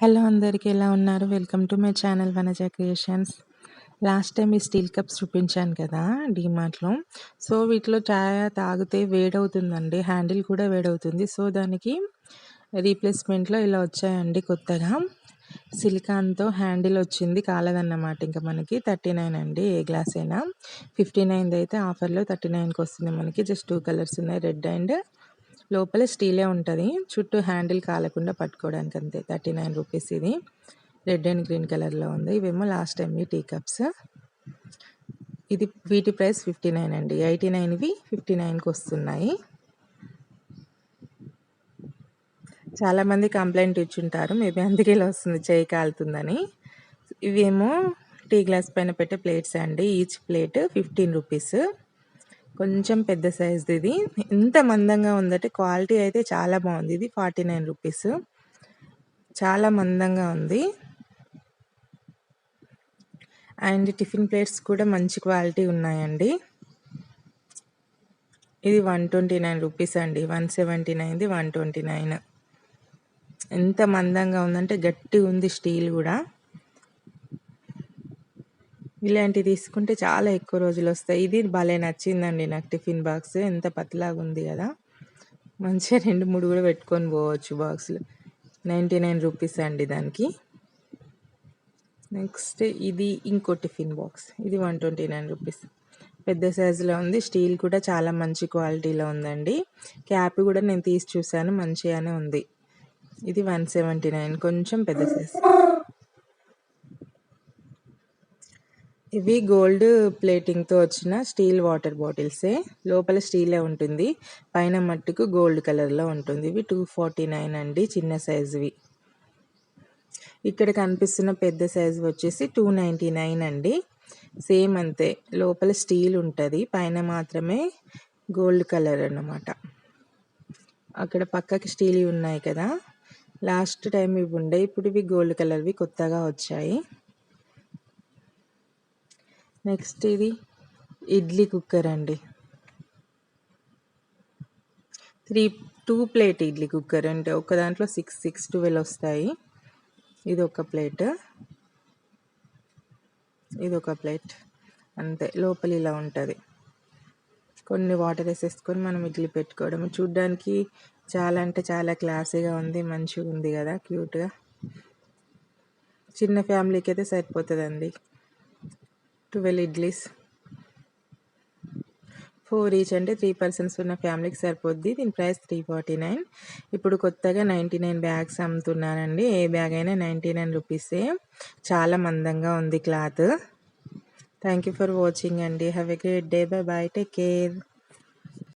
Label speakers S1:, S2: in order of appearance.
S1: Hello అందరికీ ఎలా ఉన్నారు? Welcome to my channel Vanaja creations. Last time ఈ స్టీల్ కప్స్ చూపించాను కదా డీమార్ట్లో. సో వీటిలో ఛాయ్ తాగితే వేడవుతుందండి హ్యాండిల్ కూడా వేడవుతుంది. సో దానికి రీప్లేస్మెంట్లో ఇలా వచ్చాయండి కొత్తగా. సిలికాన్తో హ్యాండిల్ వచ్చింది కాలదన్నమాట. ఇంకా మనకి థర్టీ నైన్ అండి ఏ గ్లాస్ అయినా. ఫిఫ్టీ నైన్ది అయితే ఆఫర్లో థర్టీ నైన్కి వస్తుంది మనకి. జస్ట్ టూ కలర్స్ ఉన్నాయి రెడ్ అండ్ లోపల స్టీలే ఉంటుంది. చుట్టూ హ్యాండిల్ కాలకుండా పట్టుకోవడానికి అంతే థర్టీ నైన్ రూపీస్ ఇది. రెడ్ అండ్ గ్రీన్ కలర్లో ఉంది. ఇవేమో లాస్ట్ టైం టీ కప్స్ ఇది వీటి ప్రైస్ ఫిఫ్టీ నైన్ అండి. ఎయిటీ నైన్వి ఫిఫ్టీ నైన్కి వస్తున్నాయి. చాలామంది కంప్లైంట్ ఇచ్చుంటారు. మేబీ అందుకే ఇలా వస్తుంది. చేయి కాలుతుందని. ఇవేమో టీ గ్లాస్ పైన పెట్టే ప్లేట్స్ అండి. Each plate fifteen rupees. కొంచెం పెద్ద సైజ్ది ఇది. ఎంత మందంగా ఉందంటే క్వాలిటీ అయితే చాలా బాగుంది. ఇది ఫార్టీ నైన్ రూపీస్. చాలా మందంగా ఉంది. అండ్ టిఫిన్ ప్లేట్స్ కూడా మంచి క్వాలిటీ ఉన్నాయండి. ఇది వన్ ట్వంటీ నైన్ రూపీస్ అండి. వన్ సెవెంటీ నైన్ది వన్ ట్వంటీ నైన్. ఎంత మందంగా ఉందంటే గట్టి ఉంది స్టీల్ కూడా. ఇలాంటివి తీసుకుంటే చాలా ఎక్కువ రోజులు వస్తాయి. ఇది భలే నచ్చిందండి నాకు టిఫిన్ బాక్స్. ఎంత పతలాగా ఉంది కదా. మంచిగా రెండు మూడు కూడా పెట్టుకొని పోవచ్చు బాక్సులు నైంటీ నైన్ రూపీస్ అండి దానికి. నెక్స్ట్ ఇది ఇంకో టిఫిన్ బాక్స్. ఇది వన్ ట్వంటీ నైన్ రూపీస్. పెద్ద సైజులో ఉంది. స్టీల్ కూడా చాలా మంచి క్వాలిటీలో ఉందండి. క్యాప్ కూడా నేను తీసి చూసాను మంచిగానే ఉంది. ఇది వన్ సెవెంటీ నైన్. కొంచెం పెద్ద సైజ్ ఇవి గోల్డ్ ప్లేటింగ్తో వచ్చిన స్టీల్ వాటర్ బాటిల్సే. లోపల స్టీలే ఉంటుంది. పైన మట్టుకు గోల్డ్ కలర్లో ఉంటుంది. ఇవి టూ ఫార్టీ నైన్ అండి చిన్న సైజువి. ఇక్కడ కనిపిస్తున్న పెద్ద సైజు వచ్చేసి టూ నైంటీ నైన్ అండి. సేమ్ అంతే. లోపల స్టీల్ ఉంటుంది. పైన మాత్రమే గోల్డ్ కలర్ అన్నమాట. అక్కడ పక్కకి స్టీల్ ఉన్నాయి కదా. లాస్ట్ టైం ఇవి ఉండే ఇప్పుడు ఇవి గోల్డ్ కలర్వి కొత్తగా వచ్చాయి. నెక్స్ట్ ఇది ఇడ్లీ కుక్కర్ అండి. Three two plate idli cooker అంటే ఒక దాంట్లో సిక్స్ సిక్స్ ట్వెల్వ్ వస్తాయి. ఇది ఒక ప్లేట్. ఇది ఒక ప్లేట్. అంతే లోపల ఇలా ఉంటుంది. కొన్ని వాటర్ వేసేసుకొని మనం ఇడ్లీ పెట్టుకోవడం. చూడ్డానికి చాలా అంటే చాలా క్లాసీగా ఉంది మంచిగా ఉంది కదా క్యూట్గా. చిన్న ఫ్యామిలీకి అయితే సరిపోతుందండి. ట్వెల్వ్ ఇడ్లీస్. ఫోర్ ఈచ్ అంటే త్రీ పర్సన్స్ ఉన్న ఫ్యామిలీకి సరిపోద్ది. దీని ప్రైస్ త్రీ ఫార్టీ నైన్. ఇప్పుడు కొత్తగా నైంటీ నైన్ బ్యాగ్స్ అమ్ముతున్నానండి. ఏ బ్యాగ్ అయినా నైంటీ నైన్ రూపీసే. చాలా మందంగా ఉంది cloth. Thank you for watching అండి. Have a great day bye bye take care